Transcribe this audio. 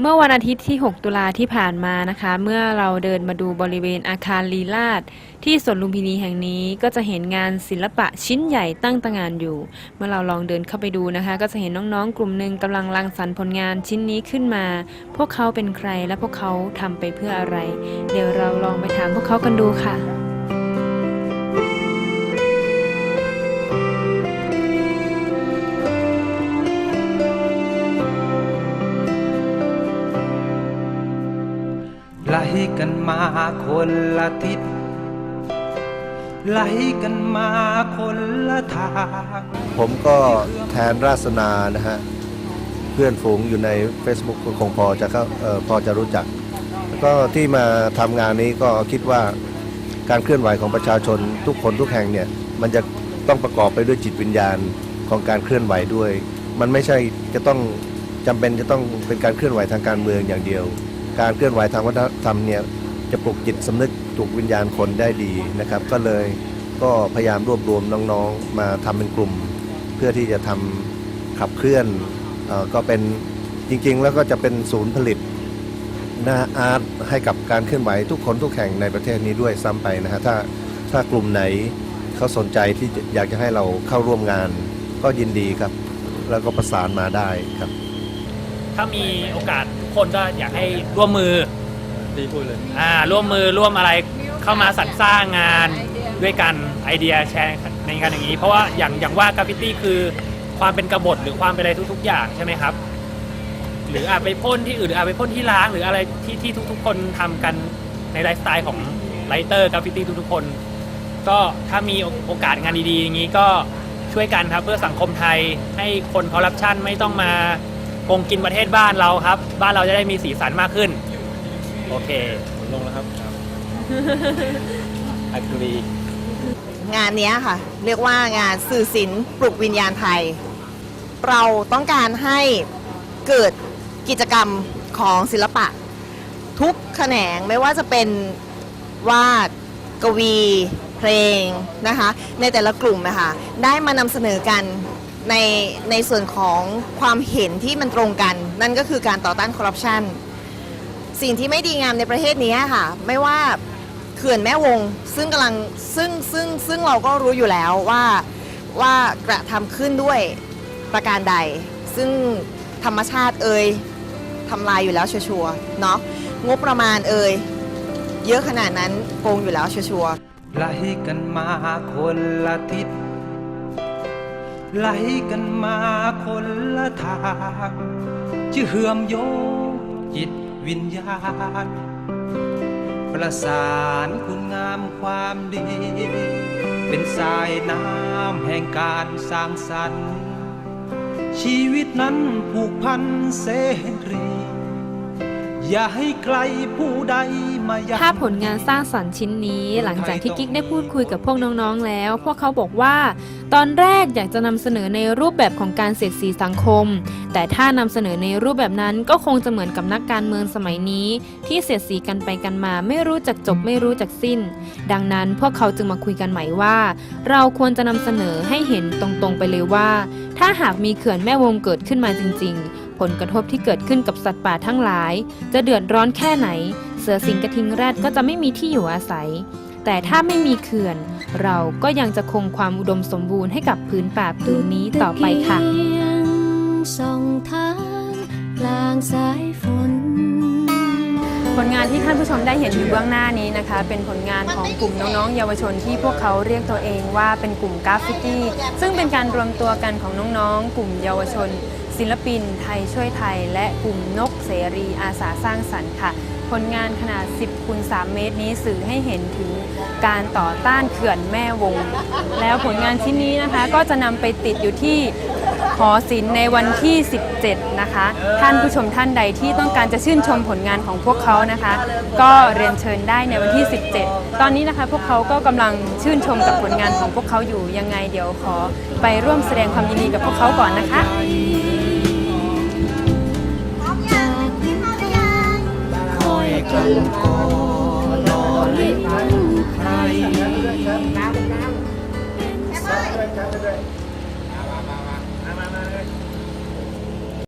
เมื่อวันอาทิตย์ที่ 6 ตุลาที่ผ่านมานะคะ เมื่อเราเดินมาดูบริเวณอาคารลีลาดที่สวนลุมพินีแห่งนี้ก็จะเห็นงานศิลปะชิ้นใหญ่ตั้งตางานอยู่ เมื่อเราลองเดินเข้าไปดูนะคะ ก็จะเห็นน้องๆ กลุ่มหนึ่งกำลังรังสรรค์ผลงานชิ้นนี้ขึ้นมา พวกเขาเป็นใครและพวกเขาทำไปเพื่ออะไร เดี๋ยวเราลองไปถามพวกเขากันดูค่ะ กันมาคนละทิศไล่กันมาคนละทาง ผมก็แทนราษนานะฮะ เพื่อนฝูงอยู่ใน Facebook ก็คงพอจะเข้าเอ่อพอจะรู้จัก แล้วก็ที่มาทำงานนี้ก็คิดว่าการเคลื่อนไหวของประชาชนทุกคนทุกแห่งเนี่ย มันจะต้องประกอบไปด้วยจิตวิญญาณของการเคลื่อนไหวด้วย มันไม่ใช่จะต้องจำเป็นจะต้องเป็นการเคลื่อนไหวทางการเมืองอย่างเดียว การเคลื่อนไหวทางวัฒนธรรมเนี่ยจะปลุกจิตสำนึกปลุกวิญญาณคนได้ดีนะครับ ก็เลยก็พยายามรวบรวมน้องๆ มาทำเป็นกลุ่ม เพื่อที่จะทำขับเคลื่อนอก็เป็นจริงๆ แล้วก็จะเป็นศูนย์ผลิตหนะอาร์ตให้กับการเคลื่อนไหวทุกคนทุกแห่งในประเทศนี้ด้วยซ้ำไปนะฮะถ้าถ้ากลุ่มไหนเขาสนใจที่อยากจะให้เราเข้าร่วมงาน ก็ยินดีครับ แล้วก็ประสานมาได้ครับ ถ้ามีโอกาสทุกคนก็อยากให้ร่วมมือดีพูดเลยอ่าร่วมมือร่วมอะไรเข้ามาสรรสร้างงานด้วยกันไอเดียแชร์ในการอย่างนี้ เพราะว่าอย่างอย่างว่ากราฟฟิตี้คือความเป็นกบฏหรือความเป็นอะไรทุก ๆ อย่างใช่ไหมครับ หรืออาจไปพ่นที่อื่นหรืออาจไปพ่นที่ล้างหรืออะไรที่ที่ทุก ๆ คนทำกันในไลฟ์สไตล์ของไลเตอร์กราฟฟิตี้ทุกๆคน ก็ถ้ามีโอกาสงานดีๆ อย่างนี้ก็ช่วยกันครับเพื่อสังคมไทยให้คนคอร์รัปชันไม่ต้องมา โกงกินประเทศบ้านเราครับ บ้านเราจะได้มีสีสันมากขึ้น โอเคผมลงแล้วครับอักรีงานเนี้ยค่ะ เรียกว่างานสื่อศิลป์ปลุกวิญญาณไทย เราต้องการให้เกิดกิจกรรมของศิลปะ ทุกแขนงไม่ว่าจะเป็นวาดกวี เพลงนะคะ ในแต่ละกลุ่มนะคะได้มานำเสนอกัน ในในส่วนของความเห็นที่มันตรงกัน นั่นก็คือการต่อต้านคอร์รัปชันสิ่งที่ไม่ดีงามในประเทศนี้ค่ะ ไม่ว่าเขื่อนแม่วงซึ่งกำลังซึ่งซึ่งซึ่งเราก็รู้อยู่แล้วว่าว่ากระทำขึ้นด้วยประการใด ซึ่งธรรมชาติเอ่ยทำลายอยู่แล้วชัวร์เนาะงบประมาณเอ่ยเยอะขนาดนั้นโกงอยู่แล้วชัวร์ๆไล่กันมาคนละทิศ ไหลกันมาคนละทางจะเหื่อมโยงจิตวิญญาณ ประสานคุณงามความดี เป็นสายน้ำแห่งการสร้างสรรค์ ชีวิตนั้นผูกพันเสรี อย่าให้ใครผู้ใดมายัถ้าผลงานสร้างสรรค์ชิ้นนี้หลังจากที่กิ๊กได้พูดคุยกับพวกน้องๆแล้ว พวกเขาบอกว่า ตอนแรกอยากจะนำเสนอในรูปแบบของการเสียดสีสังคม แต่ถ้านำเสนอในรูปแบบนั้นก็คงจะเหมือนกับนักการเมืองสมัยนี้ ที่เสียดสีกันไปกันมา ไม่รู้จักจบไม่รู้จักสิ้น ดังนั้นพวกเขาจึงมาคุยกันใหม่ว่า เราควรจะนำเสนอให้เห็นตรงๆไปเลยว่า ถ้าหากมีเขื่อนแม่วงเกิดขึ้นมาจริง ๆ ผลกระทบที่เกิดขึ้นกับสัตว์ป่าทั้งหลาย จะเดือดร้อนแค่ไหน เสือสิงกระทิงแรดก็จะไม่มีที่อยู่อาศัย แต่ถ้าไม่มีเขื่อน เราก็ยังจะคงความอุดมสมบูรณ์ให้กับพื้นป่าพื้นนี้ต่อไปค่ะตเกียงส่องทางกลางสายฝน ผลงานที่ท่านผู้ชมได้เห็นอยู่เบื้องหน้านี้นะคะ เป็นผลงานของกลุ่มน้องๆ เยาวชนที่พวกเขาเรียกตัวเองว่าเป็นกลุ่มกราฟฟิตี้ซึ่งเป็นการรวมตัวกันของน้องๆ กลุ่มเยาวชน ศิลปินไทยช่วยไทย และกลุ่มนกเสรีอาสาสร้างสรรค์ค่ะ ผลงานขนาด 10คูณ3เมตรนี้สื่อให้เห็นถึงการต่อต้านเขื่อนแม่วง แล้วผลงานชิ้นนี้นะคะก็จะนำไปติดอยู่ที่หอศิลป์ในวันที่ 17 นะคะ ท่านผู้ชมท่านใดที่ต้องการจะชื่นชมผลงานของพวกเขานะคะ ก็เรียนเชิญได้ในวันที่ 17 ตอนนี้นะคะพวกเขาก็กำลังชื่นชมกับผลงานของพวกเขาอยู่ยังไงเดี๋ยวขอไปร่วมแสดงความยินดีกับพวกเขาก่อนนะคะ กันคอรอเล่นลูกใครน้ำน้ำ